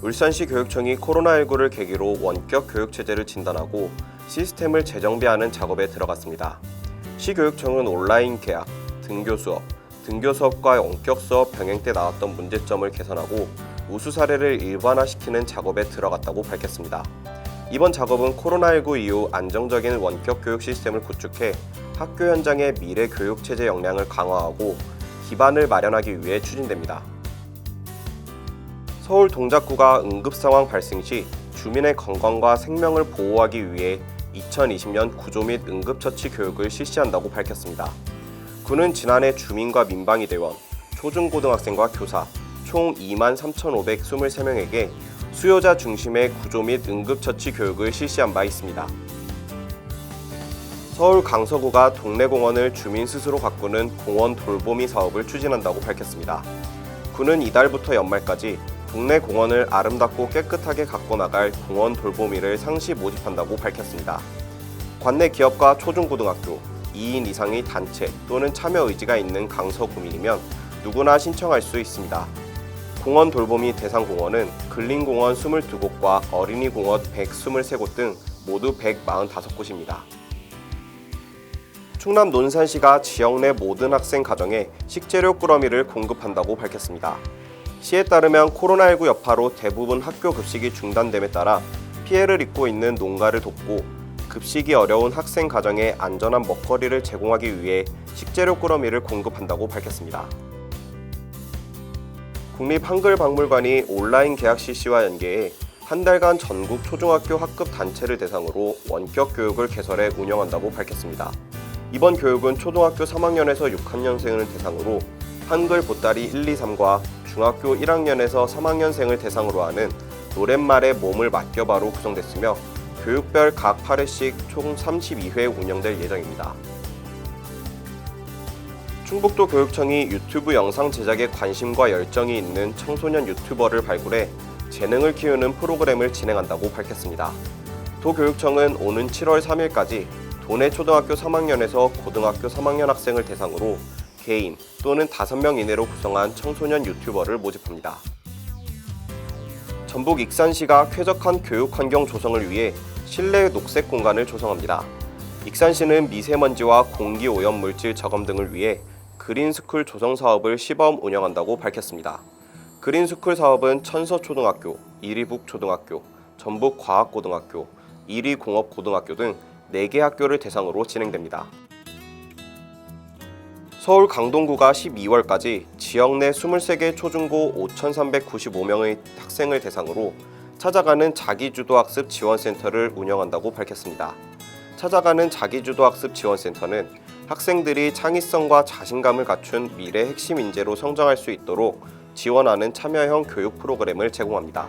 울산시 교육청이 코로나19를 계기로 원격 교육 체제를 진단하고 시스템을 재정비하는 작업에 들어갔습니다. 시 교육청은 온라인 계약, 등교 수업, 등교 수업과 원격 수업 병행 때 나왔던 문제점을 개선하고 우수 사례를 일반화시키는 작업에 들어갔다고 밝혔습니다. 이번 작업은 코로나19 이후 안정적인 원격 교육 시스템을 구축해 학교 현장의 미래 교육 체제 역량을 강화하고 기반을 마련하기 위해 추진됩니다. 서울 동작구가 응급 상황 발생 시 주민의 건강과 생명을 보호하기 위해 2020년 구조 및 응급처치 교육을 실시한다고 밝혔습니다. 구는 지난해 주민과 민방위 대원, 초중고등학생과 교사 총 2만 3,523명에게 수요자 중심의 구조 및 응급처치 교육을 실시한 바 있습니다. 서울 강서구가 동네 공원을 주민 스스로 가꾸는 공원 돌보미 사업을 추진한다고 밝혔습니다. 구는 이달부터 연말까지 동네 공원을 아름답고 깨끗하게 가꿔 나갈 공원 돌보미를 상시 모집한다고 밝혔습니다. 관내 기업과 초중고등학교, 2인 이상의 단체 또는 참여 의지가 있는 강서 구민이면 누구나 신청할 수 있습니다. 공원 돌보미 대상 공원은 근린공원 22곳과 어린이공원 123곳 등 모두 145곳입니다. 충남 논산시가 지역 내 모든 학생 가정에 식재료 꾸러미를 공급한다고 밝혔습니다. 시에 따르면 코로나19 여파로 대부분 학교 급식이 중단됨에 따라 피해를 입고 있는 농가를 돕고 급식이 어려운 학생 가정에 안전한 먹거리를 제공하기 위해 식재료 꾸러미를 공급한다고 밝혔습니다. 국립한글박물관이 온라인 계약 실시와 연계해 한 달간 전국 초중학교 학급 단체를 대상으로 원격 교육을 개설해 운영한다고 밝혔습니다. 이번 교육은 초등학교 3학년에서 6학년생을 대상으로 한글 보따리 1, 2, 3과 중학교 1학년에서 3학년생을 대상으로 하는 노랫말에 몸을 맡겨봐로 구성됐으며 교육별 각 8회씩 총 32회 운영될 예정입니다. 충북도 교육청이 유튜브 영상 제작에 관심과 열정이 있는 청소년 유튜버를 발굴해 재능을 키우는 프로그램을 진행한다고 밝혔습니다. 도교육청은 오는 7월 3일까지 도내 초등학교 3학년에서 고등학교 3학년 학생을 대상으로 개인 또는 5명 이내로 구성한 청소년 유튜버를 모집합니다. 전북 익산시가 쾌적한 교육 환경 조성을 위해 실내 녹색 공간을 조성합니다. 익산시는 미세먼지와 공기 오염 물질 저감 등을 위해 그린스쿨 조성 사업을 시범 운영한다고 밝혔습니다. 그린스쿨 사업은 천서초등학교, 이리북초등학교, 전북과학고등학교, 이리공업고등학교 등 4개 학교를 대상으로 진행됩니다. 서울 강동구가 12월까지 지역 내 23개 초중고 5,395명의 학생을 대상으로 찾아가는 자기주도학습 지원센터를 운영한다고 밝혔습니다. 찾아가는 자기주도학습 지원센터는 학생들이 창의성과 자신감을 갖춘 미래 핵심 인재로 성장할 수 있도록 지원하는 참여형 교육 프로그램을 제공합니다.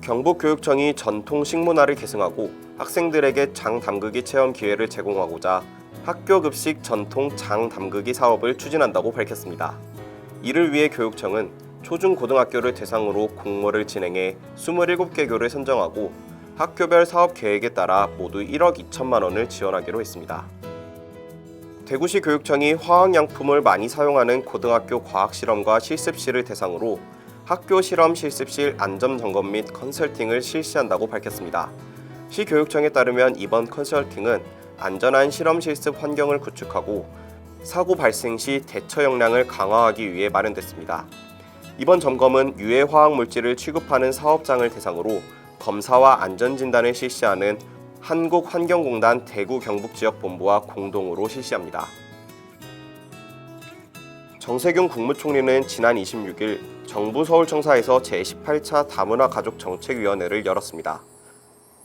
경북교육청이 전통 식문화를 계승하고 학생들에게 장 담그기 체험 기회를 제공하고자 학교 급식 전통 장 담그기 사업을 추진한다고 밝혔습니다. 이를 위해 교육청은 초중고등학교를 대상으로 공모를 진행해 27개 교를 선정하고 학교별 사업 계획에 따라 모두 1억 2천만 원을 지원하기로 했습니다. 대구시 교육청이 화학양품을 많이 사용하는 고등학교 과학실험과 실습실을 대상으로 학교 실험 실습실 안전 점검 및 컨설팅을 실시한다고 밝혔습니다. 시 교육청에 따르면 이번 컨설팅은 안전한 실험 실습 환경을 구축하고 사고 발생 시 대처 역량을 강화하기 위해 마련됐습니다. 이번 점검은 유해 화학 물질을 취급하는 사업장을 대상으로 검사와 안전 진단을 실시하는 한국환경공단 대구 경북지역본부와 공동으로 실시합니다. 정세균 국무총리는 지난 26일 정부 서울청사에서 제18차 다문화 가족 정책위원회를 열었습니다.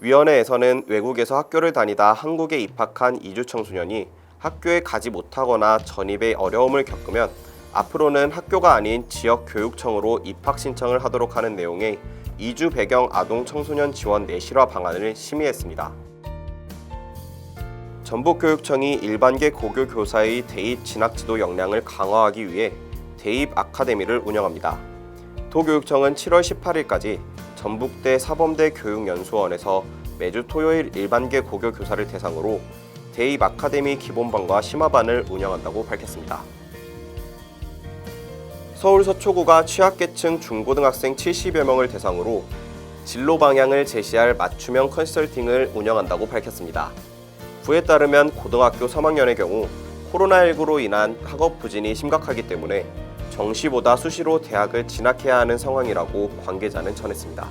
위원회에서는 외국에서 학교를 다니다 한국에 입학한 이주 청소년이 학교에 가지 못하거나 전입에 어려움을 겪으면 앞으로는 학교가 아닌 지역 교육청으로 입학 신청을 하도록 하는 내용의 이주 배경 아동 청소년 지원 내실화 방안을 심의했습니다. 전북교육청이 일반계 고교 교사의 대입 진학 지도 역량을 강화하기 위해 대입 아카데미를 운영합니다. 도교육청은 7월 18일까지 전북대 사범대 교육연수원에서 매주 토요일 일반계 고교 교사를 대상으로 대입 아카데미 기본반과 심화반을 운영한다고 밝혔습니다. 서울 서초구가 취약계층 중고등학생 70여 명을 대상으로 진로 방향을 제시할 맞춤형 컨설팅을 운영한다고 밝혔습니다. 부에 따르면 고등학교 3학년의 경우 코로나19로 인한 학업 부진이 심각하기 때문에 정시보다 수시로 대학을 진학해야 하는 상황이라고 관계자는 전했습니다.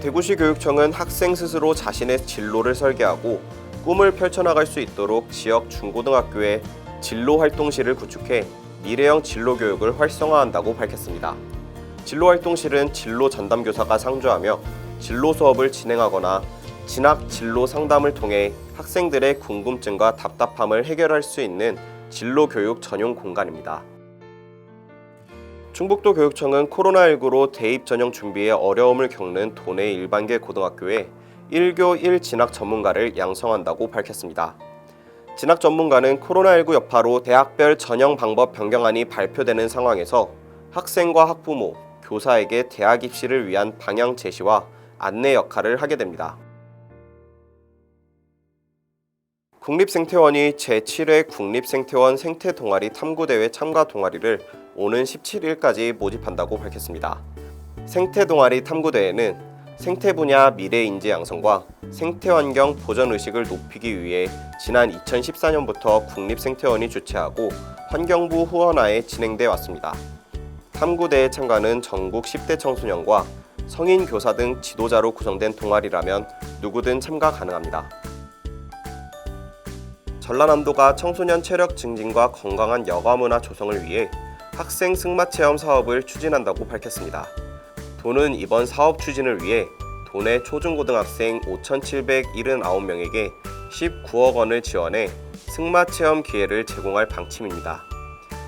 대구시 교육청은 학생 스스로 자신의 진로를 설계하고 꿈을 펼쳐나갈 수 있도록 지역 중고등학교에 진로 활동실을 구축해 미래형 진로 교육을 활성화한다고 밝혔습니다. 진로 활동실은 진로 전담 교사가 상주하며 진로 수업을 진행하거나 진학 진로 상담을 통해 학생들의 궁금증과 답답함을 해결할 수 있는 진로 교육 전용 공간입니다. 충북도 교육청은 코로나19로 대입 전형 준비에 어려움을 겪는 도내 일반계 고등학교에 1교 1 진학 전문가를 양성한다고 밝혔습니다. 진학 전문가는 코로나19 여파로 대학별 전형 방법 변경안이 발표되는 상황에서 학생과 학부모, 교사에게 대학 입시를 위한 방향 제시와 안내 역할을 하게 됩니다. 국립생태원이 제7회 국립생태원 생태 동아리 탐구대회 참가 동아리를 오는 17일까지 모집한다고 밝혔습니다. 생태 동아리 탐구대회는 생태 분야 미래 인재 양성과 생태 환경 보전 의식을 높이기 위해 지난 2014년부터 국립생태원이 주최하고 환경부 후원하에 진행돼 왔습니다. 탐구대회 참가는 전국 10대 청소년과 성인 교사 등 지도자로 구성된 동아리라면 누구든 참가 가능합니다. 전라남도가 청소년 체력 증진과 건강한 여가 문화 조성을 위해 학생 승마 체험 사업을 추진한다고 밝혔습니다. 도는 이번 사업 추진을 위해 도내 초중고등학생 5,779명에게 19억 원을 지원해 승마 체험 기회를 제공할 방침입니다.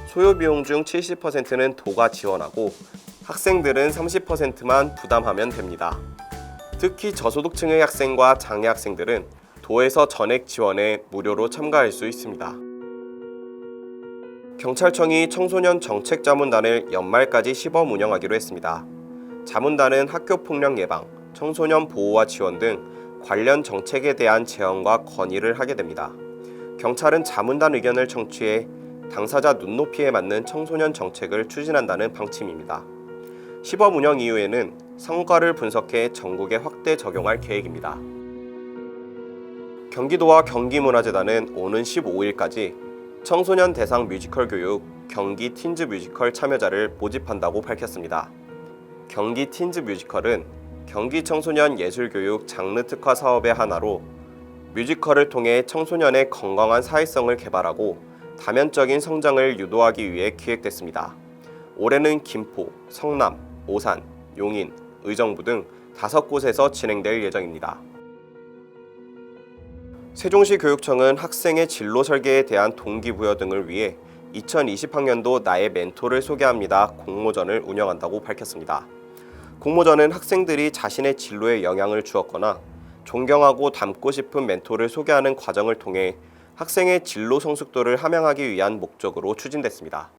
소요 비용 중 70%는 도가 지원하고 학생들은 30%만 부담하면 됩니다. 특히 저소득층의 학생과 장애 학생들은 도에서 전액 지원에 무료로 참가할 수 있습니다. 경찰청이 청소년 정책 자문단을 연말까지 시범 운영하기로 했습니다. 자문단은 학교 폭력 예방, 청소년 보호와 지원 등 관련 정책에 대한 제언과 건의를 하게 됩니다. 경찰은 자문단 의견을 청취해 당사자 눈높이에 맞는 청소년 정책을 추진한다는 방침입니다. 시범 운영 이후에는 성과를 분석해 전국에 확대 적용할 계획입니다. 경기도와 경기문화재단은 오는 15일까지 청소년 대상 뮤지컬 교육 경기 틴즈 뮤지컬 참여자를 모집한다고 밝혔습니다. 경기 틴즈 뮤지컬은 경기 청소년 예술교육 장르 특화 사업의 하나로 뮤지컬을 통해 청소년의 건강한 사회성을 개발하고 다면적인 성장을 유도하기 위해 기획됐습니다. 올해는 김포, 성남, 오산, 용인, 의정부 등 다섯 곳에서 진행될 예정입니다. 세종시 교육청은 학생의 진로 설계에 대한 동기부여 등을 위해 2020학년도 나의 멘토를 소개합니다 공모전을 운영한다고 밝혔습니다. 공모전은 학생들이 자신의 진로에 영향을 주었거나 존경하고 닮고 싶은 멘토를 소개하는 과정을 통해 학생의 진로 성숙도를 함양하기 위한 목적으로 추진됐습니다.